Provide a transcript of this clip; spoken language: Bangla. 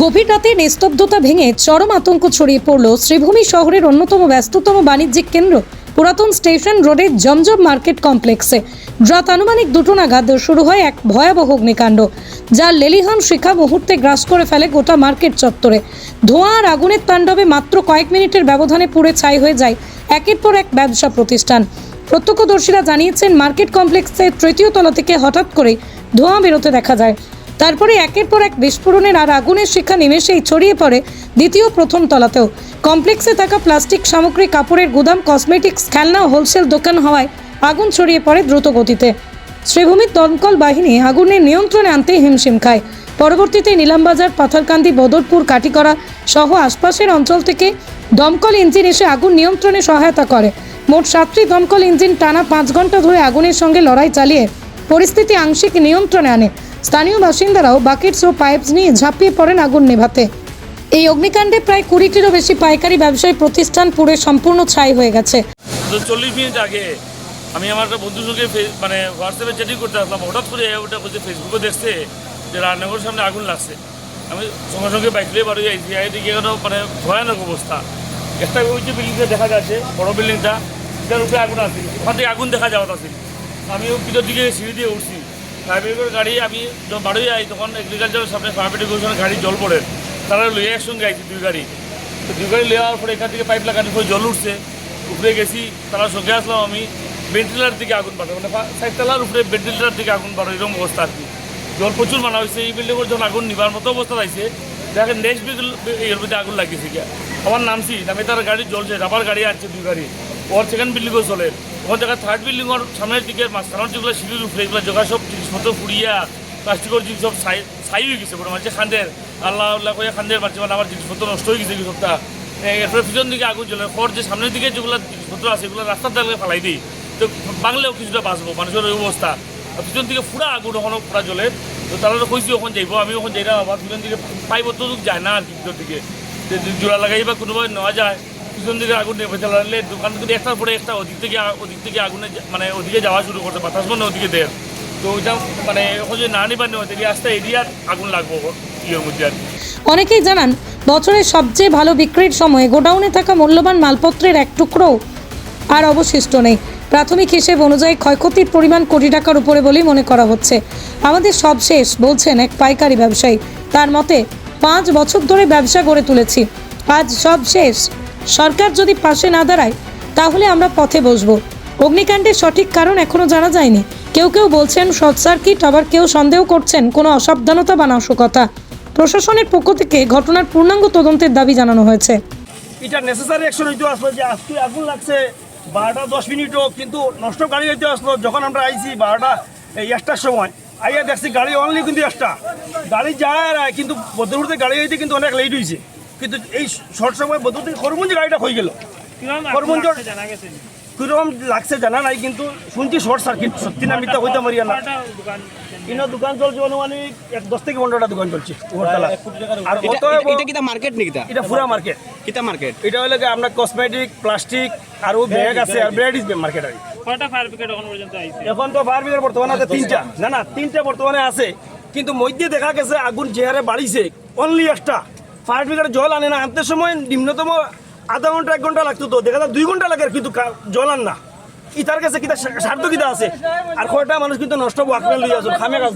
গভীর রাতে নিস্তব্ধতা ভেঙে চরম আতঙ্ক ছড়িয়ে পড়ল শ্রীভূমি শহরের অন্যতম ব্যস্ততম বাণিজ্যিক কেন্দ্র, পুরাতন স্টেশন রোডের জমজম মার্কেট কমপ্লেক্সে। রাত আনুমানিক দুটো নাগাদ শুরু হয় এক ভয়াবহ অগ্নিকাণ্ড, যা লেলিহান শিখা মুহূর্তে গ্রাস করে ফেলে গোটা মার্কেট চত্বরে। ধোঁয়া আর আগুনের তাণ্ডবে মাত্র কয়েক মিনিটের ব্যবধানে পুড়ে ছাই হয়ে যায় একের পর এক ব্যবসা প্রতিষ্ঠান। প্রত্যক্ষদর্শীরা জানিয়েছেন, মার্কেট কমপ্লেক্সের তৃতীয় তলা থেকে হঠাৎ করে ধোঁয়া বেরোতে দেখা যায়। তারপরে একের পর এক বিস্ফোরণের আর আগুনের শিক্ষা নিমেষেই ছড়িয়ে পড়ে দ্বিতীয় প্রথম তলাতেও। কমপ্লেক্সে থাকা প্লাস্টিক সামগ্রী, কাপড়ের গুদাম, কসমেটিক্স, খেলনা ও হোলসেল দোকান হওয়ায় আগুন ছড়িয়ে পড়ে দ্রুত গতিতে শ্রীভূমির দমকল বাহিনী আগুনের নিয়ন্ত্রণে আনতে হিমশিম খায়। পরবর্তীতে নিলামবাজার, পাথরকান্দি, বদরপুর কাটিকরা সহ আশপাশের অঞ্চল থেকে দমকল ইঞ্জিন এসে আগুন নিয়ন্ত্রণে সহায়তা করে। মোট সাতটি দমকল ইঞ্জিন টানা পাঁচ ঘণ্টা ধরে আগুনের সঙ্গে লড়াই চালিয়ে পরিস্থিতি আংশিক নিয়ন্ত্রণে আনে। স্থানীয় বাসিন্দারাও বাকেটস ও পাইপস নিয়ে ঝাঁপিয়ে পড়েন আগুন নেভাতে। এই অগ্নিকাণ্ডে প্রায় কুড়িটিরও বেশি পাইকারি ব্যবসায়ী প্রতিষ্ঠান পুড়ে সম্পূর্ণ ছাই হয়ে গেছে। চল্লিশ মিনিট আগে আমি আমার একটা বন্ধুর সঙ্গে মানে হোয়াটসঅ্যাপে চ্যাটিং করতে আসলাম। হঠাৎ করে ওটা বলছে ফেসবুকে দেখছে যে রান্নাঘরের সামনে আগুন লাগছে। আমি সঙ্গে সঙ্গে বাইক নিয়ে বাড়ি যাইছি এদিকে কেন মানে ভয়ানক অবস্থা। একটা ওই যে বিল্ডিংটা দেখা যাচ্ছে, বড় বিল্ডিংটা এটার উপরে আগুন আছে। ওখান থেকে আগুন দেখা যাওয়া আছে আমি ভিতর দিকে সিঁড়ি দিয়ে উঠছি। ফায়ার গাড়ি আমি যখন বাড়ি যাই, তখন এগ্রিকালচারের সামনে ফায়ার গাড়ি জল পড়ে। তারা লইয়া একসঙ্গে আইছি দুই গাড়ি। তো দুই গাড়ি নেওয়ার পরে এখান থেকে পাইপ লাগানোর পরে জল উঠছে। উপরে গেছি তারা সঙ্গে আসলাম আমি। ভেন্টিলার দিকে আগুন পাঠাবো মানে সাইডতলার উপরে ভেন্টিলার দিকে আগুন পাঠাবো এরকম অবস্থা আর কি। জল প্রচুর মানা হয়েছে, এই বিল্ডিংয়ের যখন আগুন নিবার মতো অবস্থা পাইছে দেখেন নেক্সট বিল এর মধ্যে আগুন লাগিয়েছে গিয়া। আমার নামছি নামে তার গাড়ি জ্বলছে রাবার গাড়ি আছে দুই গাড়ি ওর সেকেন্ড বিল্ডিংও চলে ওখান জায়গায় থার্ড বিল্ডিংয়ের সামনের দিকে মাঝখানের যেগুলো সিঁড়ির উপরে এগুলো জোগা সব জিনিসপত্র ফুড়িয়া প্লাস্টিকের জিনিস সব সাই ছাই হয়ে গেছে, বড় মাঝে খান্দের, আল্লাহ আল্লাহ করে খান্দের মাঝে মানে আমার জিনিসপত্র নষ্ট হয়ে গেছে সবটা এরপরে পিছন দিকে আগুন জ্বলে, পর যে সামনের দিকে যেগুলো জিনিসপত্র আছে, এগুলো রাস্তার দাগে ফেলাই দিই। তো বাংলেও কিছুটা বাঁচবো, মানুষের ওই অবস্থা। পিছন দিকে পুরা আগুন ওখানে পুরা জ্বলে। তো তারা কইছি ওখানে যাইবো আমি ওখানে যাই না আবার পিছন দিকে পাইব তো যায় না আর কি ভিতর দিকে। জোড়া লাগাই বা কোনোভাবে নেওয়া যায়। পিছন দিকে আগুন নেমে চালালে দোকান থেকে একটার পরে একটা ওদিক থেকে ওদিক থেকে আগুনে মানে ওদিকে যাওয়া শুরু করতে বাতাস মানে ওদিকে দেয়। তো ওইটা মানে এখন যদি না নিবার নেওয়া এদিকে আসতে এরিয়ার আগুন লাগবো ইয়ের মধ্যে আর অনেকেই জানান, বছরের সবচেয়ে ভালো বিক্রির সময় গোডাউনে থাকা মূল্যবান মালপত্রের এক টুকরো আর অবশিষ্ট নেই। প্রাথমিক হিসেব অনুযায়ী ক্ষয়ক্ষতির পরিমাণ কোটি টাকার উপরে বলেই মনে করা হচ্ছে। আমাদের সব শেষ বলছেন এক পাইকারি ব্যবসায়ী। তার মতে, পাঁচ বছর ধরে ব্যবসা গড়ে তুলেছি। আজ সব শেষ সরকার যদি পাশে না দাঁড়ায়, তাহলে আমরা পথে বসবো। অগ্নিকাণ্ডের সঠিক কারণ এখনও জানা যায়নি। কেউ কেউ বলছেন, শর্ট সার্কিট, আবার কেউ সন্দেহ করছেন, কোনো অসাবধানতা বা নাশকতা। প্রশাসনের পক্ষ থেকে ঘটনার পূর্ণাঙ্গ তদন্তের দাবি জানানো হয়েছে। এটা নেসেসারি অ্যাকশন হইতে আসলো যে আজকে আগুন লাগছে, বারোটা দশ মিনিটও কিন্তু নষ্ট গাড়ি হইতে আসলো। যখন আমরা আইছি বারোটা, এই একটার সময়, আইয়া দেখছি গাড়ি অনলি কিন্তু একটা। গাড়ি যায় কিন্তু বদরপুর থেকে গাড়ি হইতে কিন্তু অনেক লেট হয়েছে কিন্তু এই শর্ট সময় বদরপুর থেকে খরমুঞ্জি গাড়িটা হয়ে গেল। খরমুঞ্জ কীরকম লাগছে জানা নাই কিন্তু শুনছি শর্ট সার্কিট সত্যি না মিথ্যা হইতে মারিয়া না। ইনো দোকান চলছে অনুমানিক এক দশ থেকে পনেরোটা দোকান চলছে আর এটা কিতা মার্কেট নাকি এটা পুরা মার্কেট কিতা মার্কেট এটা হলে আপনার কসমেটিক প্লাস্টিক আর ও ব্যাগ আছে আর ব্রেড ইজ মার্কেট আর। কয়টা ফায়ার ব্রিগেড এখন পর্যন্ত আইছে? এখন তো ফায়ার ব্রিগেড বর্তমানে আছে তিনটা। না না তিনটা বর্তমানে আছে। কিন্তু মধ্যে দেখা গেছে আগুন যে হারে বাড়িছে অনলি একটা। ফায়ার ব্রিগেড জল আনে না, আনতে সময় নিম্নতম আধা ঘণ্টা, এক ঘণ্টা লাগতো তো। দেখা যায় দুই ঘণ্টা লাগে কিন্তু জল আন না। ইতার কাছে কিতা স্বার্থ কিতা আছে? আর কয়টা মানুষ কিন্তু নষ্ট আপনার লইয়া আসুন খামে কাজ